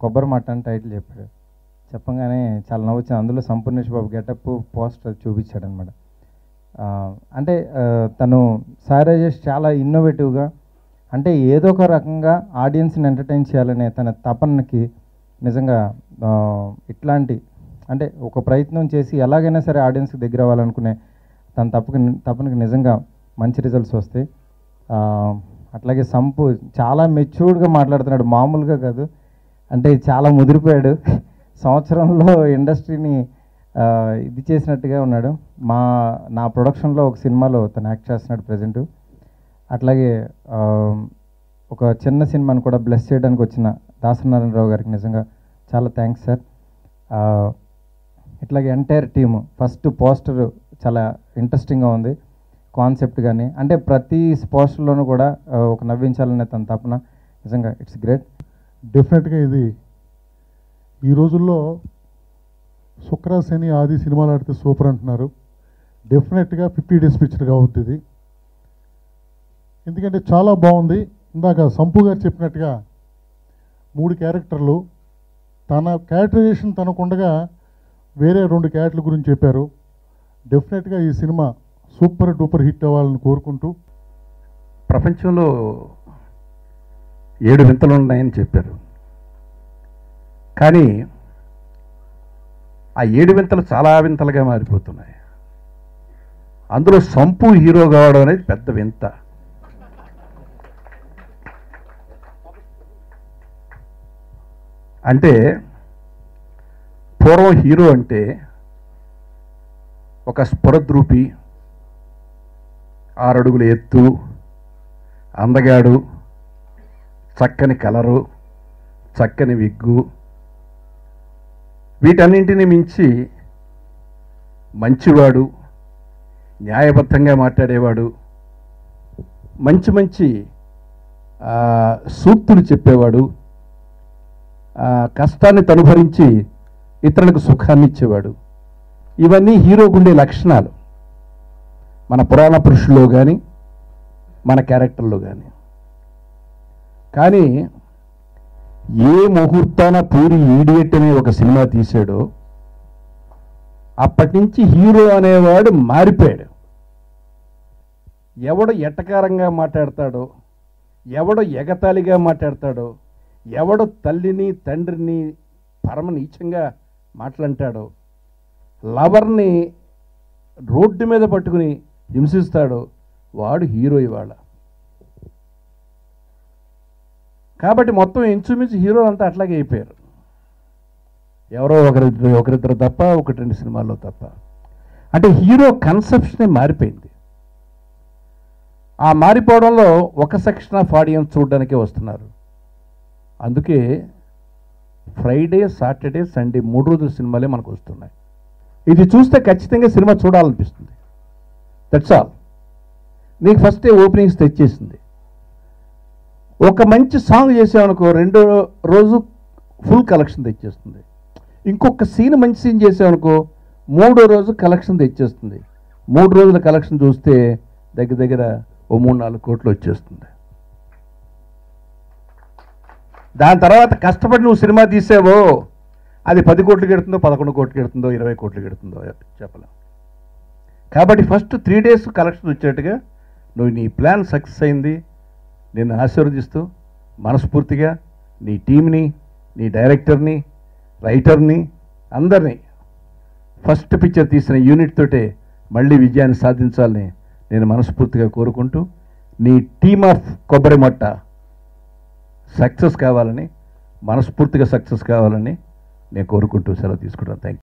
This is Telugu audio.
కొబ్బరి మట్ట అని టైటిల్ చెప్పాడు. చెప్పగానే చాలా నవ్వొచ్చింది అందులో సంపూర్ణేష్ బాబు గెటప్ పోస్టర్ చూపించాడు అనమాట అంటే తను సాయి చాలా ఇన్నోవేటివ్గా అంటే ఏదో ఒక రకంగా ఆడియన్స్ని ఎంటర్టైన్ చేయాలనే తన తపనకి నిజంగా ఇట్లాంటి అంటే ఒక ప్రయత్నం చేసి ఎలాగైనా సరే ఆడియన్స్కి దగ్గర అవ్వాలనుకునే తన తప్పకి తపనకి నిజంగా మంచి రిజల్ట్స్ వస్తాయి. అట్లాగే సంపు చాలా మెచ్యూర్డ్గా మాట్లాడుతున్నాడు. మామూలుగా కాదు. అంటే చాలా ముదిరిపోయాడు. సంవత్సరంలో ఇండస్ట్రీని ఇది చేసినట్టుగా ఉన్నాడు. మా నా ప్రొడక్షన్లో ఒక సినిమాలో తను యాక్ట్ చేస్తున్నాడు ప్రజెంటు. అట్లాగే ఒక చిన్న సినిమాని కూడా బ్లెస్ చేయడానికి వచ్చిన దాసనారాయణరావు గారికి నిజంగా చాలా థ్యాంక్స్ సార్. ఇట్లాగే ఎంటైర్ టీము ఫస్ట్ పోస్టర్ చాలా ఇంట్రెస్టింగ్గా ఉంది. కాన్సెప్ట్ కానీ అంటే ప్రతి పోస్టర్లోనూ కూడా ఒక నవ్వించాలనే తన తపన. నిజంగా ఇట్స్ గ్రేట్. డెఫినెట్గా ఇది. ఈ రోజుల్లో శుక్ర శని ఆది సినిమాలు ఆడితే సూపర్ అంటున్నారు. డెఫినెట్గా ఫిఫ్టీ డేస్ పిక్చర్ కావద్దు ఇది. ఎందుకంటే చాలా బాగుంది. ఇందాక సంపు గారు చెప్పినట్టుగా మూడు క్యారెక్టర్లు. తన క్యారెక్టరైజేషన్ తనకుండగా వేరే రెండు క్యారెక్టర్ల గురించి చెప్పారు. డెఫినెట్గా ఈ సినిమా సూపర్ డూపర్ హిట్ అవ్వాలని కోరుకుంటూ ప్రపంచంలో ఏడు వింతలు ఉన్నాయని చెప్పారు. కానీ ఆ ఏడు వింతలు చాలా వింతలుగా మారిపోతున్నాయి. అందులో సంపు హీరో కావడం అనేది పెద్ద వింత. అంటే పూర్వం హీరో అంటే ఒక స్ఫురద్రూపి ఆరడుగుల ఎత్తు అందగాడు చక్కని కలరు చక్కని విగ్గు. వీటన్నింటిని మించి మంచివాడు న్యాయబద్ధంగా మాట్లాడేవాడు మంచి మంచి సూక్తులు చెప్పేవాడు కష్టాన్ని తనుభరించి ఇతరులకు సుఖాన్ని ఇచ్చేవాడు. ఇవన్నీ హీరోకు ఉండే లక్షణాలు. మన పురాణ పురుషుల్లో కానీ మన క్యారెక్టర్లో కానీ కానీ ఏ ముహూర్తాన పూరి ఈడియట్ అనే ఒక సినిమా తీశాడో అప్పటి నుంచి హీరో అనేవాడు మారిపోయాడు. ఎవడు ఎటకారంగా మాట్లాడతాడో ఎవడు ఎగతాళిగా మాట్లాడతాడో ఎవడు తల్లిని తండ్రిని పరమ నీచంగా మాట్లాంటాడో లవర్ని రోడ్డు మీద పట్టుకుని హింసిస్తాడో వాడు హీరో ఇవాళ. కాబట్టి మొత్తం ఇంచుమించు హీరోలు అంతా అట్లాగే అయిపోయారు. ఎవరో ఒకరిద్దరు ఒకరిద్దరు తప్ప ఒకటి రెండు సినిమాల్లో తప్ప. అంటే హీరో కన్సెప్షనే మారిపోయింది. ఆ మారిపోవడంలో ఒక సెక్షన్ ఆఫ్ ఆడియన్స్ చూడడానికే వస్తున్నారు. అందుకే ఫ్రైడే సాటర్డే సండే మూడు రోజుల సినిమాలే మనకు వస్తున్నాయి. ఇది చూస్తే ఖచ్చితంగా సినిమా చూడాలనిపిస్తుంది. దట్స్ ఆల్ నీకు ఫస్టే ఓపెనింగ్స్ తెచ్చేసింది. ఒక మంచి సాంగ్ చేసామనుకో రెండో రోజు ఫుల్ కలెక్షన్ తెచ్చేస్తుంది. ఇంకొక సీన్ మంచి సీన్ చేసామనుకో మూడో రోజు కలెక్షన్ తెచ్చేస్తుంది. మూడు రోజుల కలెక్షన్ చూస్తే దగ్గర దగ్గర ఓ మూడు నాలుగు కోట్లు వచ్చేస్తుంది. దాని తర్వాత కష్టపడి నువ్వు సినిమా తీసావో అది పది కోట్లు కెడుతుందో పదకొండు కోట్లు కెడుతుందో ఇరవై కోట్లు గెడుతుందో చెప్పలేం. కాబట్టి ఫస్ట్ త్రీ డేస్ కలెక్షన్ వచ్చేట్టుగా నువ్వు నీ ప్లాన్ సక్సెస్ అయింది. నిన్ను ఆశీర్వదిస్తూ మనస్ఫూర్తిగా నీ టీంని నీ డైరెక్టర్ని రైటర్ని అందరినీ ఫస్ట్ పిక్చర్ తీసిన యూనిట్ తోటే మళ్ళీ విజయాన్ని సాధించాలని నేను మనస్ఫూర్తిగా కోరుకుంటూ నీ టీమ్ ఆఫ్ కొబ్బరి మొట్ట సక్సెస్ కావాలని మనస్ఫూర్తిగా సక్సెస్ కావాలని నేను కోరుకుంటూ సెలవు తీసుకుంటాను థ్యాంక్